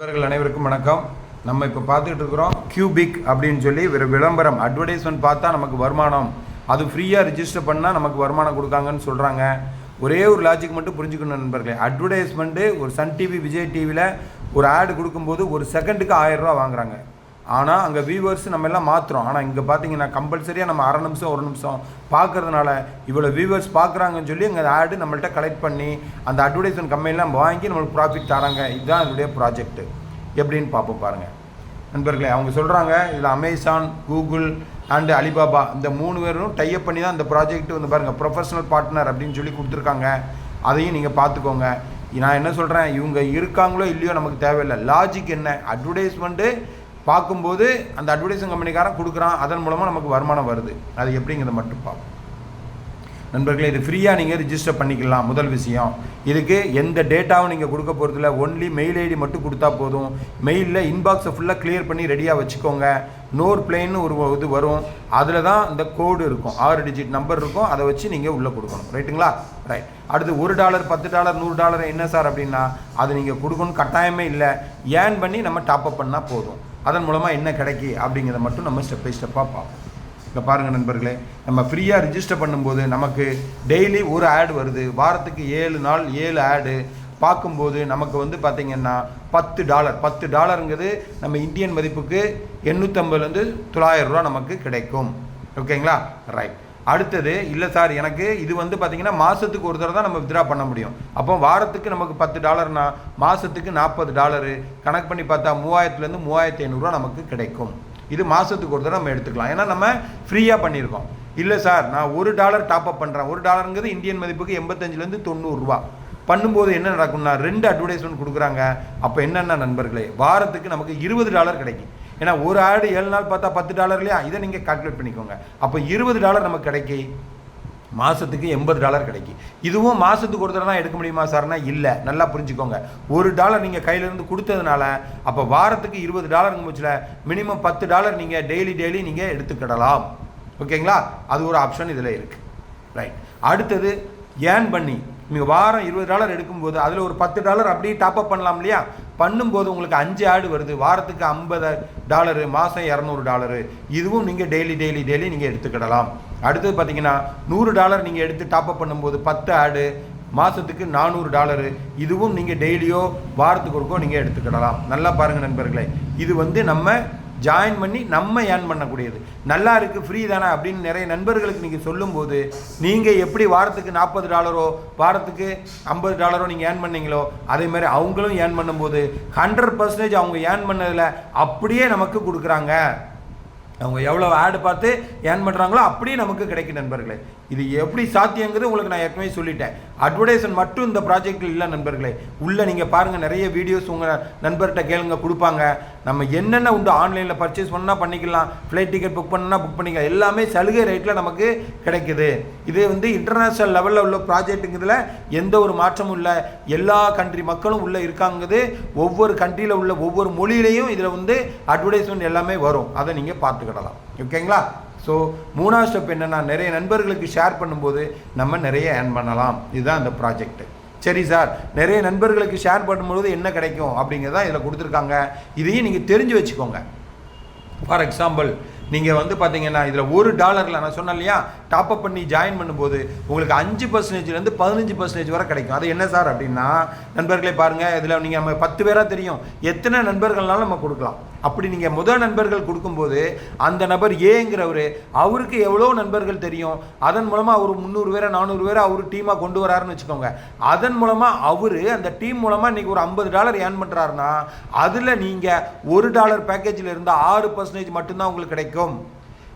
நண்பர்கள் அனைவருக்கும் வணக்கம். நம்ம இப்போ பார்த்துக்கிட்டு இருக்கிறோம் கியூபிக் அப்படின்னு சொல்லி ஒரு விளம்பரம் அட்வர்டைஸ்மெண்ட் பார்த்தா நமக்கு வருமானம். அது ஃப்ரீயாக ரிஜிஸ்டர் பண்ணால் நமக்கு வருமானம் கொடுக்காங்கன்னு சொல்கிறாங்க ஒரே ஒரு லாஜிக் மட்டும் புரிஞ்சுக்கணும் நண்பர்களே. அட்வர்டைஸ்மெண்ட்டு ஒரு சன் டிவி விஜய் டிவியில் ஒரு ஆடு கொடுக்கும்போது ஒரு செகண்டுக்கு ஆயிரம் ரூபா வாங்குறாங்க. ஆனால் அங்கே வியூவர்ஸ் நம்ம எல்லாம் மாற்றுறோம் ஆனால் இங்கே பார்த்தீங்கன்னா கம்பல்சரியாக நம்ம அரை நிமிஷம் ஒரு நிமிஷம் பார்க்கறதுனால இவ்வளோ வியூவர்ஸ் பார்க்குறாங்கன்னு சொல்லி அங்கே ஆடு நம்மள்ட்ட கலெக்ட் பண்ணி அந்த அட்வர்டைஸ்மெண்ட் கம்பெனிலாம் வாங்கி நம்மளுக்கு ப்ராஃபிட் தராங்க. இதுதான் என்னுடைய ப்ராஜெக்ட் எப்படின்னு பார்ப்போம் பாருங்கள் நண்பர்களே அவங்க சொல்கிறாங்க இதில் அமேசான் கூகுள் அண்டு அலிபாபா இந்த மூணு பேரும் டைப் பண்ணி தான் இந்த ப்ராஜெக்ட் வந்து பாருங்கள் ப்ரொஃபஷனல் பார்ட்னர் அப்படின்னு சொல்லி கொடுத்துருக்காங்க. அதையும் நீங்கள் பார்த்துக்கோங்க. நான் என்ன சொல்கிறேன் இவங்க இருக்காங்களோ இல்லையோ நமக்கு தேவையில்லை. லாஜிக் என்ன? அட்வர்டைஸ்மெண்ட்டு பார்க்கும்போது அந்த அட்வர்டைஸிங் கம்பெனிக்காரன் கொடுக்குறான் அதன் மூலமாக நமக்கு வருமானம் வருது. அது எப்படிங்கிறத மட்டும் பார்ப்போம். நண்பர்களே இது ஃப்ரீயாக நீங்கள் ரிஜிஸ்டர் பண்ணிக்கலாம் முதல் விஷயம். இதுக்கு எந்த டேட்டாவும் நீங்கள் கொடுக்க போகிறதில்ல ஒன்லி மெயில் ஐடி மட்டும் கொடுத்தா போதும். மெயிலில் இன்பாக்ஸை ஃபுல்லாக கிளியர் பண்ணி ரெடியாக வச்சுக்கோங்க. நோர் பிளேன்னு ஒரு இது வரும். அதில் தான் இந்த கோடு இருக்கும். ஆறு டிஜிட் நம்பர் இருக்கும். அதை வச்சு நீங்கள் உள்ளே கொடுக்கணும். ரைட்டுங்களா ரைட் அடுத்து ஒரு டாலர் பத்து டாலர் நூறு டாலர் என்ன சார் அப்படின்னா அது நீங்கள் கொடுக்கணும் கட்டாயமே இல்லை. ஏன் பண்ணி நம்ம டாப்அப் பண்ணால் போதும். அதன் மூலமாக என்ன கிடைக்கி அப்படிங்கிறத மட்டும் நம்ம ஸ்டெப் பை ஸ்டெப்பாக பார்ப்போம். இப்போ பாருங்கள் நண்பர்களே நம்ம ஃப்ரீயாக ரிஜிஸ்டர் பண்ணும்போது நமக்கு டெய்லி ஒரு ஆட் வருது. வாரத்துக்கு ஏழு நாள் ஏழு ஆடு பார்க்கும்போது நமக்கு வந்து பார்த்திங்கன்னா பத்து டாலர் பத்து டாலருங்கிறது நம்ம இந்தியன் மதிப்புக்கு எண்ணூற்றம்பதுலேருந்து தொள்ளாயிரம் ரூபா நமக்கு கிடைக்கும். ஓகேங்களா ரைட் அடுத்தது இல்லை சார் எனக்கு இது வந்து பார்த்தீங்கன்னா மாதத்துக்கு ஒரு தடவை தான் நம்ம வித்ரா பண்ண முடியும். அப்போ வாரத்துக்கு நமக்கு பத்து டாலர்னா மாதத்துக்கு நாற்பது டாலரு கணக்கு பண்ணி பார்த்தா மூவாயிரத்துலேருந்து மூவாயிரத்தி ஐநூறுரூவா நமக்கு கிடைக்கும். இது மாதத்துக்கு ஒரு தடவை நம்ம எடுத்துக்கலாம். ஏன்னா நம்ம ஃப்ரீயாக பண்ணியிருக்கோம். இல்லை சார் நான் ஒரு டாலர் டாப் அப் பண்ணுறேன் ஒரு டாலருங்கிறது இந்தியன் மதிப்புக்கு எண்பத்தஞ்சிலேருந்து தொண்ணூறுரூவா. பண்ணும்போது என்ன நடக்கும்னா ரெண்டு அட்வர்டைஸ்மெண்ட் கொடுக்குறாங்க. அப்போ என்னென்ன நண்பர்களே வாரத்துக்கு நமக்கு இருபது டாலர் கிடைக்கும். ஏன்னா ஒரு ஆடு ஏழு நாள் பார்த்தா பத்து டாலர் இல்லையா? இதை நீங்கள் கால்குலேட் பண்ணிக்கோங்க. அப்போ இருபது டாலர் நமக்கு கிடைக்கி. மாதத்துக்கு எண்பது டாலர் கிடைக்கும் இதுவும் மாதத்துக்கு ஒரு தடவை தான் எடுக்க முடியுமா சார்னா இல்லை. நல்லா புரிஞ்சுக்கோங்க. ஒரு டாலர் நீங்கள் கையிலேருந்து கொடுத்ததுனால அப்போ வாரத்துக்கு இருபது டாலருங்க முச்சில் மினிமம் பத்து டாலர் நீங்கள் டெய்லி டெய்லி நீங்கள் எடுத்துக்கிடலாம். ஓகேங்களா? அது ஒரு ஆப்ஷன் இதில் இருக்குது ரைட் அடுத்தது ஏன் பண்ணி நீங்கள் வாரம் இருபது டாலர் எடுக்கும்போது அதில் ஒரு பத்து டாலர் அப்படியே டாப் அப் பண்ணலாம் இல்லையா? பண்ணும்போது உங்களுக்கு அஞ்சு ஆடு வருது. வாரத்துக்கு ஐம்பது டாலரு மாதம் இரநூறு டாலரு இதுவும் நீங்கள் டெய்லி டெய்லி டெய்லி நீங்கள் எடுத்துக்கிடலாம். அடுத்தது பார்த்தீங்கன்னா நூறு டாலர் நீங்கள் எடுத்து டாப்அப் பண்ணும்போது பத்து ஆடு மாதத்துக்கு நானூறு டாலரு இதுவும் நீங்கள் டெய்லியோ வாரத்துக்கு ஒருக்கோ நீங்கள் எடுத்துக்கிடலாம். நல்லா பாருங்கள் நண்பர்களே. இது வந்து நம்ம ஜாயின் பண்ணி நம்ம ஏர்ன் பண்ணக்கூடியது. நல்லா இருக்குது ஃப்ரீ தானே அப்படின்னு நிறைய நண்பர்களுக்கு நீங்கள் சொல்லும்போது நீங்கள் எப்படி வாரத்துக்கு நாற்பது டாலரோ வாரத்துக்கு ஐம்பது டாலரோ நீங்கள் ஏர்ன் பண்ணீங்களோ அதே மாதிரி அவங்களும் ஏர்ன் பண்ணும்போது ஹண்ட்ரட் பர்சன்டேஜ் அவங்க ஏர்ன் பண்ணதில் அப்படியே நமக்கு கொடுக்குறாங்க. அவங்க எவ்வளோ ஆடு பார்த்து ஏர்ன் பண்ணுறாங்களோ அப்படியே நமக்கு கிடைக்கும் நண்பர்களே. இது எப்படி சாத்தியங்கிறது உங்களுக்கு நான் ஏற்கனவே சொல்லிட்டேன். அட்வர்டைஸ்மெண்ட் மட்டும் இந்த ப்ராஜெக்டில் இல்லை நண்பர்களே. உள்ளே நீங்கள் பாருங்கள் நிறைய வீடியோஸ் உங்கள் நண்பர்கிட்ட கேளுங்க கொடுப்பாங்க. நம்ம என்னென்ன உண்டு ஆன்லைனில் பர்ச்சேஸ் பண்ணால் பண்ணிக்கலாம். ஃப்ளைட் டிக்கெட் புக் பண்ணால் புக் பண்ணிக்கலாம். எல்லாமே சலுகை ரேட்டில் நமக்கு கிடைக்குது. இது வந்து இன்டர்நேஷ்னல் லெவலில் உள்ள ப்ராஜெக்ட்டுங்கிறதுல எந்த ஒரு மாற்றமும் இல்லை. எல்லா கண்ட்ரி மக்களும் உள்ளே இருக்காங்கிறது ஒவ்வொரு கண்ட்ரியில் உள்ள ஒவ்வொரு மொழியிலையும் இதில் வந்து அட்வர்டைஸ்மெண்ட் எல்லாமே வரும். அதை நீங்கள் பார்த்துக்கிடலாம். ஓகேங்களா ஸோ மூணாவது ஸ்டெப் என்னென்னா நிறைய நண்பர்களுக்கு ஷேர் பண்ணும்போது நம்ம நிறைய ஏர்ன் பண்ணலாம். இதுதான் இந்த ப்ராஜெக்ட்டு சரி சார் நிறைய நண்பர்களுக்கு ஷேர் பண்ணும்போது என்ன கிடைக்கும் அப்படிங்கிறதா இதில் கொடுத்துருக்காங்க. இதையும் நீங்கள் தெரிஞ்சு வச்சுக்கோங்க. ஃபார் எக்ஸாம்பிள் நீங்கள் வந்து பார்த்தீங்கன்னா இதில் ஒரு டாலரில் நான் சொன்னேன் இல்லையா டாப் அப் பண்ணி ஜாயின் பண்ணும்போது உங்களுக்கு அஞ்சு பர்சன்டேஜ்லேருந்து பதினஞ்சு பர்சன்டேஜ் வரை கிடைக்கும். அது என்ன சார் அப்படின்னா நண்பர்களே பாருங்கள் இதில் நீங்கள் நம்ம பத்து பேராக தெரியும். எத்தனை நண்பர்கள்னாலும் நம்ம கொடுக்கலாம். அப்படி நீங்கள் முதல் நண்பர்கள் கொடுக்கும்போது அந்த நபர் ஏங்கிறவர் அவருக்கு எவ்வளோ நண்பர்கள் தெரியும்? அதன் மூலமாக அவர் முந்நூறு பேரை நானூறு பேரை அவர் டீமாக கொண்டு வராருன்னு வச்சுக்கோங்க. அதன் மூலமாக அவர் அந்த டீம் மூலமாக இன்றைக்கி ஒரு ஐம்பது டாலர் ஏர்ன் பண்ணுறாருன்னா அதில் நீங்கள் ஒரு டாலர் பேக்கேஜில் இருந்தால் ஆறு பர்சன்டேஜ் மட்டும்தான் உங்களுக்கு கிடைக்கும்.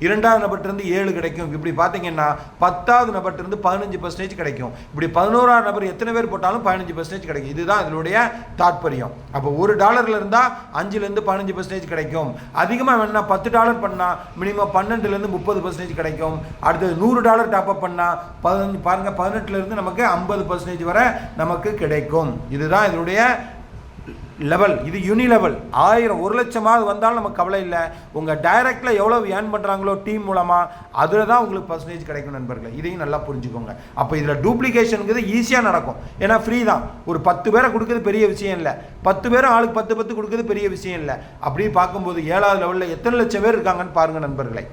இரண்டாவது நபர்கிட்டருந்து ஏழு கிடைக்கும். இப்படி பார்த்தீங்கன்னா பத்தாவது நபர்கிட்டருந்து பதினஞ்சு பர்சன்டேஜ் கிடைக்கும். இப்படி பதினோராவது நபர் எத்தனை பேர் போட்டாலும் பதினஞ்சு பர்சன்டேஜ் கிடைக்கும். இதுதான் இதனுடைய தாற்பயம். அப்போ ஒரு டாலரில் இருந்தால் அஞ்சுலேருந்து பதினஞ்சு பர்சன்டேஜ் கிடைக்கும். அதிகமாக வேணா பத்து டாலர் பண்ணால் மினிமம் பன்னெண்டுலேருந்து முப்பது பர்சன்டேஜ் கிடைக்கும். அடுத்தது நூறு டாலர் டாப் அப் பண்ணால் பதினஞ்சு பாருங்கள் பதினெட்டுலேருந்து நமக்கு ஐம்பது பர்சன்டேஜ் வரை நமக்கு கிடைக்கும். இதுதான் இதனுடைய லெவல் இது யூனி லெவல் ஆயிரம் ஒரு லட்சமாவது வந்தாலும் நமக்கு கவலை இல்லை. உங்கள் டைரக்டில் எவ்வளோ ஏர்ன் பண்ணுறாங்களோ டீம் மூலமாக அதில் தான் உங்களுக்கு பர்சன்டேஜ் கிடைக்கும் நண்பர்களே. இதையும் நல்லா புரிஞ்சுக்கோங்க. அப்போ இதில் டூப்ளிகேஷனுங்கிறது ஈஸியாக நடக்கும். ஏன்னா ஃப்ரீ தான். ஒரு பத்து பேரை கொடுக்குறது பெரிய விஷயம் இல்லை. பத்து பேரும் ஆளுக்கு பத்து பத்து கொடுக்குறது பெரிய விஷயம் இல்லை. அப்படி பார்க்கும்போது ஏழாவது லெவலில் எத்தனை லட்சம் பேர் இருக்காங்கன்னு பாருங்கள் நண்பர்களே.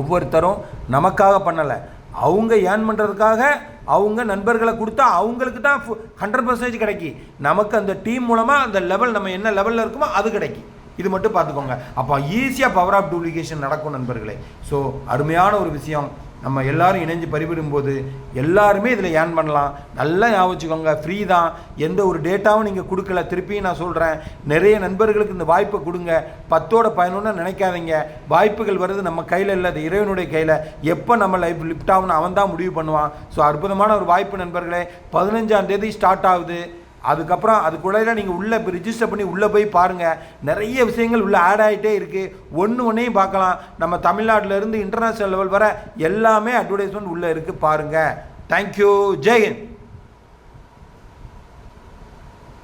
ஒவ்வொருத்தரும் நமக்காக பண்ணலை. அவங்க ஏர்ன் பண்ணுறதுக்காக அவங்க நண்பர்களை கொடுத்தா அவங்களுக்கு தான் ஹண்ட்ரட் பர்சன்டேஜ் கிடைக்கி. நமக்கு அந்த டீம் மூலமாக அந்த லெவல் நம்ம என்ன லெவலில் இருக்குமோ அது கிடைக்கி. இது மட்டும் பார்த்துக்கோங்க. அப்போ ஈஸியாக பவர் ஆஃப் டூப்ளிகேஷன் நடக்கும் நண்பர்களே. ஸோ அருமையான ஒரு விஷயம். நம்ம எல்லாரும் இணைஞ்சு பரிபடும் போது எல்லாருமே இதில் ஏர்ன் பண்ணலாம். நல்லா ஞாபகம் வச்சுக்கோங்க ஃப்ரீ தான். எந்த ஒரு டேட்டாவும் நீங்கள் கொடுக்கல. திருப்பியும் நான் சொல்கிறேன் நிறைய நண்பர்களுக்கு இந்த வாய்ப்பை கொடுங்க. பத்தோட பயனுன்னு நினைக்காதீங்க. வாய்ப்புகள் வருது நம்ம கையில் இல்லை அது இறைவனுடைய கையில். எப்போ நம்ம லைஃப் லிஃப்ட் ஆகும்னு அவன் தான் முடிவு பண்ணுவான். ஸோ அற்புதமான ஒரு வாய்ப்பு நண்பர்களே பதினஞ்சாம் தேதி ஸ்டார்ட் ஆகுது. அதுக்கப்புறம் அதுக்குள்ளே நீங்கள் உள்ளே இப்போ ரிஜிஸ்டர் பண்ணி உள்ளே போய் பாருங்கள் நிறைய விஷயங்கள் உள்ளே ஆட் ஆகிட்டே இருக்குது ஒன்று ஒன்றையும் பார்க்கலாம். நம்ம தமிழ்நாட்டில் இருந்து இன்டர்நேஷ்னல் லெவல் வர எல்லாமே அட்வர்டைஸ்மெண்ட் உள்ளே இருக்குது பாருங்கள் தேங்க்யூ ஜெயஹிந்த்